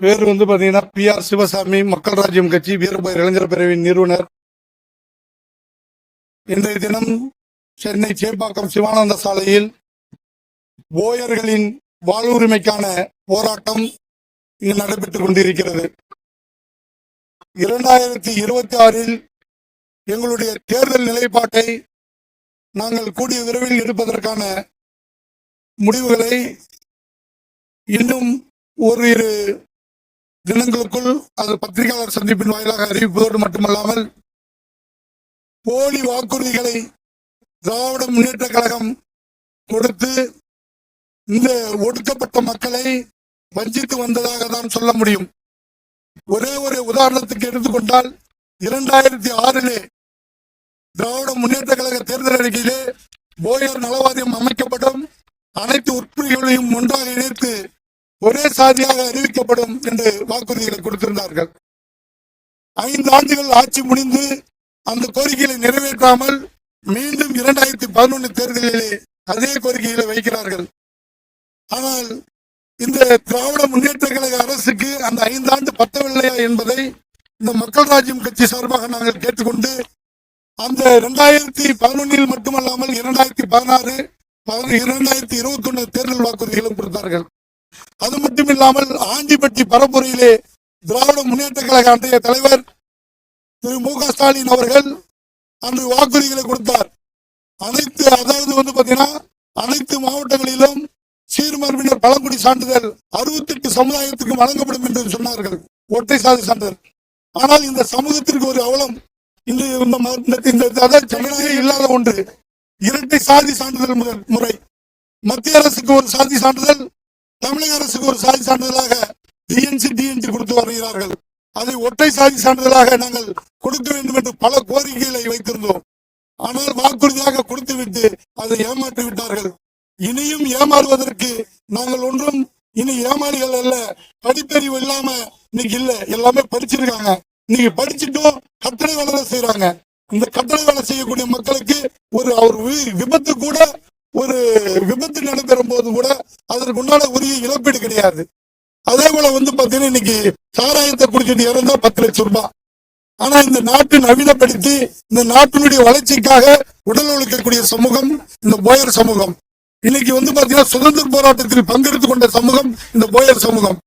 பேர் வந்து பாத்தீங்கன்னா பி ஆர் சிவசாமி மக்கள் ராஜ்யம் கட்சி வீரபாய் இளைஞர் பேரவையின் நிறுவனர். இன்றைய தினம் சென்னை சேப்பாக்கம் சிவானந்த சாலையில் போயர்களின் வாழ்வுரிமைக்கான போராட்டம் இங்கு நடைபெற்றுக் கொண்டிருக்கிறது. இரண்டாயிரத்தி இருபத்தி ஆறில் எங்களுடைய தேர்தல் நிலைப்பாட்டை நாங்கள் கூடிய விரைவில் எடுப்பதற்கான முடிவுகளை இன்னும் ஓரிரு தினங்களுக்குள் அது பத்திரிகையாளர் சந்திப்பின் வாயிலாக அறிவிப்பதோடு மட்டுமல்லாமல் போலி வாக்குறுதிகளை திராவிட முன்னேற்ற கழகம் கொடுத்து இந்த ஒடுக்கப்பட்ட மக்களை வஞ்சித்து வந்ததாக தான் சொல்ல முடியும். ஒரே ஒரு உதாரணத்துக்கு எடுத்துக்கொண்டால் இரண்டாயிரத்தி ஆறிலே திராவிட முன்னேற்ற கழக தேர்தல் அறிக்கையிலே போயர் நலவாரியம் அமைக்கப்படும் அனைத்து உட்பிரிவுகளையும் ஒன்றாக இணைத்து ஒரே சாதியாக அறிவிக்கப்படும் என்று வாக்குறுதிகளை கொடுத்திருந்தார்கள். ஐந்து ஆண்டுகள் ஆட்சி முடிந்து அந்த கோரிக்கைகளை நிறைவேற்றாமல் மீண்டும் இரண்டாயிரத்தி பதினொன்று தேர்தலிலே அதே கோரிக்கைகளை வைக்கிறார்கள். ஆனால் இந்த திராவிட முன்னேற்ற கழக அரசுக்கு அந்த ஐந்தாண்டு பத்தவில்லையா என்பதை இந்த மக்கள் ராஜ்யம் கட்சி சார்பாக நாங்கள் கேட்டுக்கொண்டு அந்த இரண்டாயிரத்தி பதினொன்னில் மட்டுமல்லாமல் இரண்டாயிரத்தி பதினாறு இரண்டாயிரத்தி இருபத்தி ஒன்னு தேர்தல் வாக்குறுதிகளும் கொடுத்தார்கள். அது மட்டும் இல்லாமல் ஆண்டிப்பட்டி பரப்புரையிலே திராவிட முன்னேற்ற கழக அன்றைய தலைவர் திரு மு க ஸ்டாலின் அவர்கள் அன்று வாக்குறுதிகளை கொடுத்தார். அனைத்து அதாவது வந்து பாத்தீங்கன்னா அனைத்து மாவட்டங்களிலும் சீர்மரபினர் பழங்குடி சான்றிதழ் அறுபத்தெட்டு சமுதாயத்துக்கும் வழங்கப்படும் என்று சொன்னார்கள். ஒற்றை சாதி சான்றிதழ். ஆனால் இந்த சமூகத்திற்கு ஒரு அவலம். இந்த இந்த இந்த- ஜனநாயகம் இல்லாத ஒன்று. இரட்டை சாதி சான்றிதழ் முதல் முறை. மத்திய அரசுக்கு ஒரு சாதி சான்றிதழ் தமிழக அரசுக்கு ஒரு சாதி சான்றிதழாக டிஎன்சி டிஎன்சி கொடுத்து வருகிறார்கள். அதை ஒற்றை சாதி சான்றிதழாக நாங்கள் கொடுக்க வேண்டும் என்று பல கோரிக்கைகளை வைத்திருந்தோம். ஆனால் வாக்குறுதியாக கொடுத்துவிட்டு அதை ஏமாற்றி விட்டார்கள். இனியும் ஏமாறுவதற்கு நாங்கள் ஒன்றும் இனி ஏமாளிகள் அல்ல படிப்பறிவு இல்லாம இன்னைக்கு இல்ல எல்லாமே படிச்சிருக்காங்க. இன்னைக்கு படிச்சுட்டும் கட்டளை வேலை செய்யறாங்க இந்த கட்டளை வேலை செய்யக்கூடிய மக்களுக்கு ஒரு அவர் விபத்து கூட ஒரு விபத்து நடைபெறும் போது கூட அதற்கு உண்டான உரிய இழப்பீடு கிடையாது. அதே போல வந்து பாத்தீங்கன்னா இன்னைக்கு சாராயத்தை குடிச்சிட்டு இறந்தா பத்து லட்சம் ரூபாய். ஆனா இந்த நாட்டு நவீனப்படுத்தி இந்த நாட்டினுடைய வளர்ச்சிக்காக உடல் உழைக்கக்கூடிய சமூகம் இந்த போயர் சமூகம். இன்னைக்கு வந்து பாத்தீங்கன்னா சுதந்திர போராட்டத்தில் பங்கெடுத்துக் கொண்ட சமூகம் இந்த போயர் சமூகம்.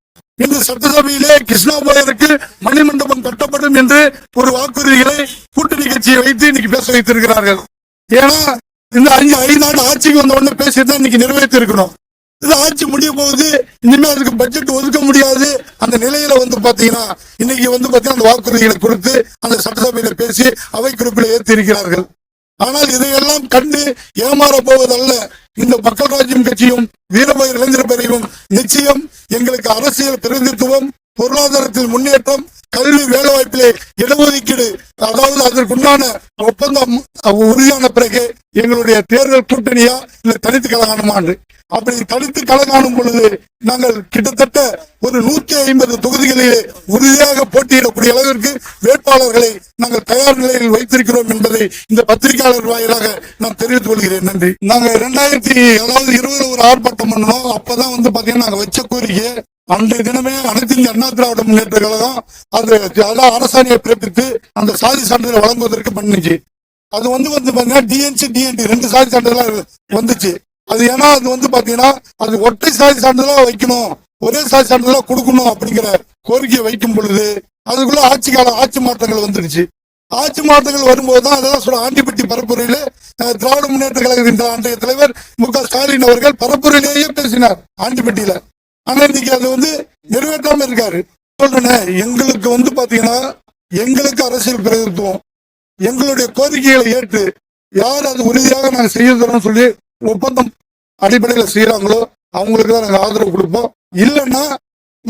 இந்த சட்டசபையிலே கிருஷ்ணா போயருக்கு மணிமண்டபம் கட்டப்படும் என்று ஒரு வாக்குறுதிகளை கூட்டணி கட்சியை வைத்து இன்னைக்கு பேச வைத்திருக்கிறார்கள். ஏன்னா இந்த அஞ்சு ஐந்தாண்டு ஆட்சிக்கு வந்த உடனே பேசிட்டு இன்னைக்கு நிறைவேற்றி இருக்கணும் இது ஆட்சி முடிய போகுது இனிமே அதுக்கு பட்ஜெட் ஒதுக்க முடியாது. அந்த நிலையில வந்து பாத்தீங்கன்னா இன்னைக்கு வந்து பாத்தீங்கன்னா அந்த வாக்குறுதிகளை கொடுத்து அந்த சட்டசபையில பேசி அவை குறிப்பில் ஏற்றி இருக்கிறார்கள் ஆனால் இதையெல்லாம் கண்டு ஏமாற போவதல்ல. இந்த மக்கள் ராஜ்யம் கட்சியும் வீரபாய் இளைஞர் பிரிவும் நிச்சயம் எங்களுக்கு அரசியல் பிரதித்துவம் பொருளாதாரத்தில் முன்னேற்றம் கல்வி வேலைவாய்ப்பிலே இடஒதுக்கீடு அதாவது அதற்குண்டான ஒப்பந்தம் உறுதியான பிறகு எங்களுடைய தேர்தல் கூட்டணியா இல்ல தனித்து கலகாணுமாண்டு அப்படி தனித்து கலகாணும் பொழுது நாங்கள் கிட்டத்தட்ட ஒரு நூற்றி ஐம்பது தொகுதிகளிலே உறுதியாக போட்டியிடக்கூடிய அளவிற்கு வேட்பாளர்களை நாங்கள் தயார் நிலையில் வைத்திருக்கிறோம் என்பதை இந்த பத்திரிகையாளர் வாயிலாக நான் தெரிவித்துக் கொள்கிறேன். நன்றி. நாங்க இரண்டாயிரத்தி அதாவது இருபது ஒரு ஆர்ப்பாட்டம் பண்ணோம். அப்பதான் வந்து பாத்தீங்கன்னா நாங்க வச்ச கோரிக்கை அன்றைய தினமே அனைத்து இந்திய அண்ணா திராவிட முன்னேற்ற கழகம் அது அதான் அரசாணையை பிறப்பித்து அந்த சாதி சான்றிதழ் வழங்குவதற்கு பண்ணுச்சு. அது வந்து வந்து பாத்தீங்கன்னா டிஎன்சி டிஎன்டி ரெண்டு சாதி சான்றிதழ் வந்துச்சு. அது ஏன்னா அது வந்து பாத்தீங்கன்னா அது ஒற்றை சாதி சான்றிதழா வைக்கணும். ஒரே சாதி சான்றிதழா கொடுக்கணும் அப்படிங்கிற கோரிக்கையை வைக்கும் பொழுது அதுக்குள்ள ஆட்சி காலம் ஆட்சி மாற்றங்கள் வந்துருச்சு. ஆட்சி மாற்றங்கள் வரும்போது தான் அதெல்லாம் சொல்ல ஆண்டிப்பட்டி பரப்புரையில திராவிட முன்னேற்ற கழகத்தின் அன்றைய தலைவர் மு க ஸ்டாலின் அவர்கள் பரப்புரையிலேயே பேசினார் ஆண்டிப்பட்டியில. ஆனா இன்னைக்கு அது வந்து நிறைவேற்றாம இருக்காரு. சொல்றேன் எங்களுக்கு வந்து பாத்தீங்கன்னா எங்களுக்கு அரசியல் பிரதித்துவம் எங்களுடைய கோரிக்கைகளை ஏற்று யார் அது உறுதியாக நாங்கள் செய்ய சொல்லி ஒப்பந்தம் அடிப்படையில் செய்யறாங்களோ அவங்களுக்கு தான் நாங்கள் ஆதரவு கொடுப்போம். இல்லைன்னா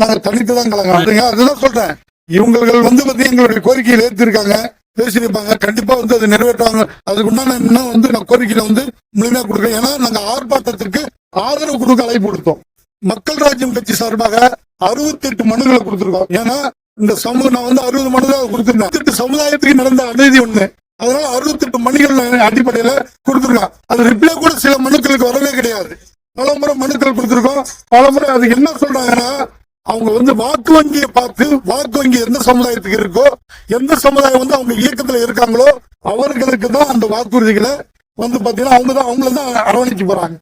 நாங்கள் தனித்து தான் கலங்க அதுதான் சொல்றேன். இவங்கள் வந்து பத்தி எங்களுடைய கோரிக்கையில் ஏற்றிருக்காங்க பேசியிருப்பாங்க. கண்டிப்பா வந்து அதை நிறைவேற்றுவாங்க அதுக்கு உண்டான இன்னும் வந்து நான் கோரிக்கையில வந்து முழுமையா கொடுக்குறேன். ஏன்னா நாங்க ஆர்ப்பாட்டத்திற்கு ஆதரவு கொடுக்க அழைப்பு கொடுத்தோம். மக்கள் ராஜ்யம் கட்சி சார்பாக அறுபத்தி எட்டு மனுகளை கொடுத்துருக்கோம். ஏன்னா இந்த சமூகம் நான் வந்து அறுபது மனுதாக கொடுத்துருந்தேன். எட்டு சமுதாயத்துக்கு நடந்த அநீதி ஒண்ணு. அதனால அறுபத்தி எட்டு மணிகள் அடிப்படையில கொடுத்துருக்கான் அது ரிப்ளை சில மனுக்களுக்கு வரவே கிடையாது. நலம்புறம் மனுக்கள் கொடுத்துருக்கோம். பல முறை அது என்ன சொல்றாங்கன்னா அவங்க வந்து வாக்கு வங்கியை பார்த்து வாக்கு வங்கி எந்த சமுதாயத்துக்கு இருக்கோ எந்த சமுதாயம் வந்து அவங்க இயக்கத்துல இருக்காங்களோ அவர்களுக்கு தான் அந்த வாக்குறுதிகளை வந்து பாத்தீங்கன்னா அவங்க தான் அவங்கள தான் அரவணைச்சு போறாங்க.